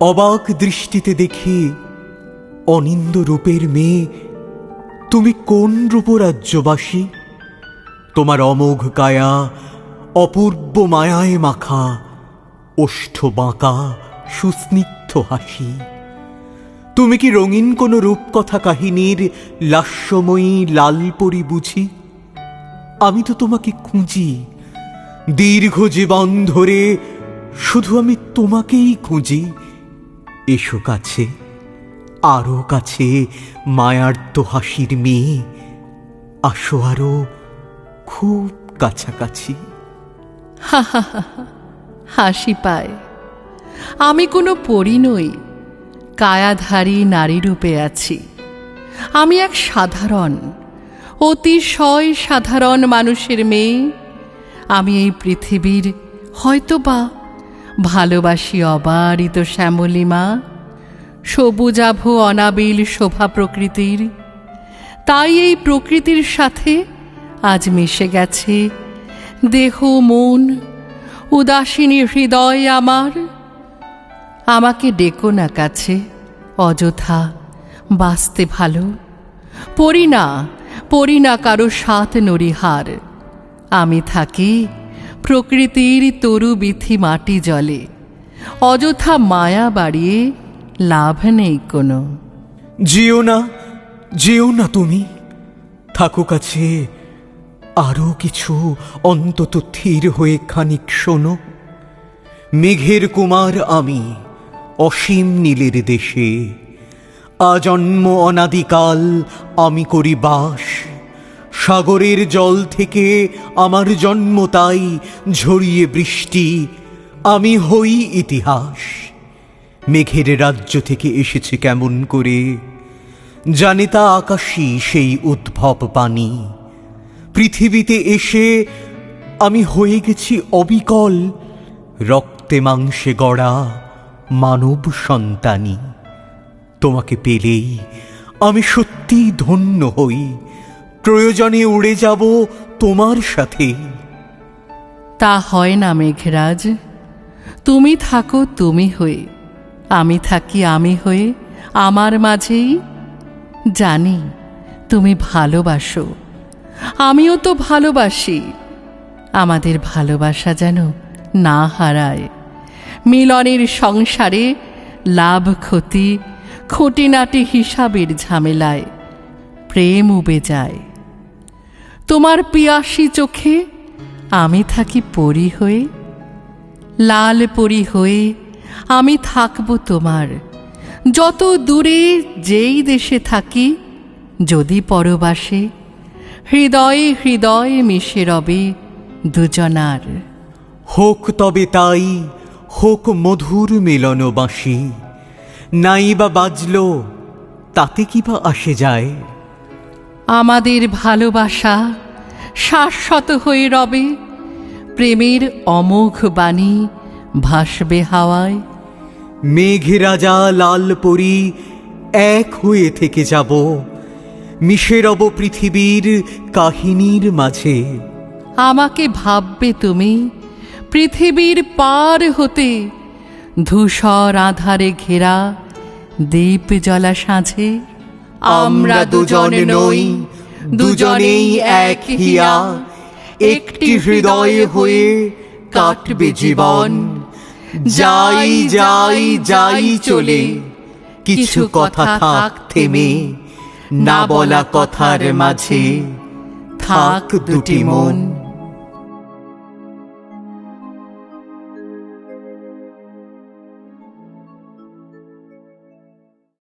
অবাক দৃষ্টিতে দেখি অনিন্দ রূপের মেয়ে। তুমি কোন রূপরাজ্যবাসী? তোমার অমোঘ কায়া, অপূর্ব মায়ায় মাখা, ওষ্ঠ বাঁকা, সুস্নিগ্ধ হাসি। তুমি কি রঙিন কোনো রূপকথা কাহিনীর লাস্যময়ী লালপরি বুঝি? আমি তো তোমাকে খুঁজি। দীর্ঘ জীবন ধরে শুধু আমি তোমাকেই খুঁজি। এসো কাছে, আরও কাছে মায়ার্ত হাসির মেয়ে। আসো আরও খুব কাছাকাছি। হাসি পায়। আমি কোনো পরী নই, কায়াধারী নারী রূপে আছি। আমি এক সাধারণ, অতিশয় সাধারণ মানুষের মেয়ে। আমি এই পৃথিবীর হয়তোবা ভালোবাসি অবারিত শ্যামলিমা সবুজাভ অনাবিল শোভা প্রকৃতির। তাই এই প্রকৃতির সাথে আজ মিশে গেছে দেহ মন। উদাসীনী হৃদয় আমার। আমাকে ডেকো না কাছে, অযথা বাঁচতে ভালো। পড়ি না পড়ি না কারও সাত নরিহার আমি থাকি প্রকৃতির তরু বিথি মাটি জলে। অযথা মায়া বাড়িয়ে লাভ নেই কোনো। যেও না যেও না তুমি। থাকো কাছে আরও কিছু অন্তত থির হয়ে খানিক শোনো। মেঘের কুমার আমি অসীম নীলের দেশে। আজন্ম অনাদিকাল আমি করি বাস। সাগরের জল থেকে আমার জন্ম তাই ঝরিয়ে বৃষ্টি। আমি হই ইতিহাস। মেঘের রাজ্য থেকে এসেছে কেমন করে? জানে তা আকাশই সেই উদ্ভব পানি পৃথিবীতে এসে আমি হয়ে গেছি অবিকল। রক্তে মাংসে গড়া মানব সন্তানী। তোমাকে পেলেই আমি সত্যিই ধন্য হই। প্রয়োজনে উড়ে যাব তোমার সাথে। তা হয় না মেঘরাজ। তুমি থাকো তুমি হয়ে। আমি থাকি আমি হয়ে, আমার মাঝেই। জানি, তুমি ভালোবাসো। আমিও তো ভালোবাসি। আমাদের ভালোবাসা যেন না হারায়। মিলনের সংসারে লাভ, ক্ষতি, খুঁটিনাটি হিসাবের ঝামেলায় প্রেম উবে যায়। তোমার পিয়াসী চোখে আমি থাকি পরি হয়ে, লাল পরি হয়ে আমি থাকব তোমার। যত দূরে যেই দেশে থাকি, যদি পরবাসে, হৃদয়ে হৃদয়ে মিশে রবে দুজনার। হোক তবে তাই, হোক মধুর মেলন বাঁশি নাই বা বাজল, তাতে কি বা আসে যায়? আমাদের ভালোবাসা শাশ্বত হয়ে রবে। প্রেমের অমোঘ বাণী ভাসবে হাওয়ায়। মেঘে রাজা লাল পরি এক হয়ে থেকে যাব। মিশে রব পৃথিবীর কাহিনীর মাঝে। আমাকে ভাববে তুমি পৃথিবীর পার হতে। ধূসর আধারে ঘেরা দ্বীপ জলা সাঁঝে আমরা দুজন নই দুজনেই এক হিয়া। একটি হৃদয় হয়ে কাটবে জীবন। যাই যাই যাই চলে। কিছু কথা থাক থেমে। না বলা কথার মাঝে। থাক দুটি মন।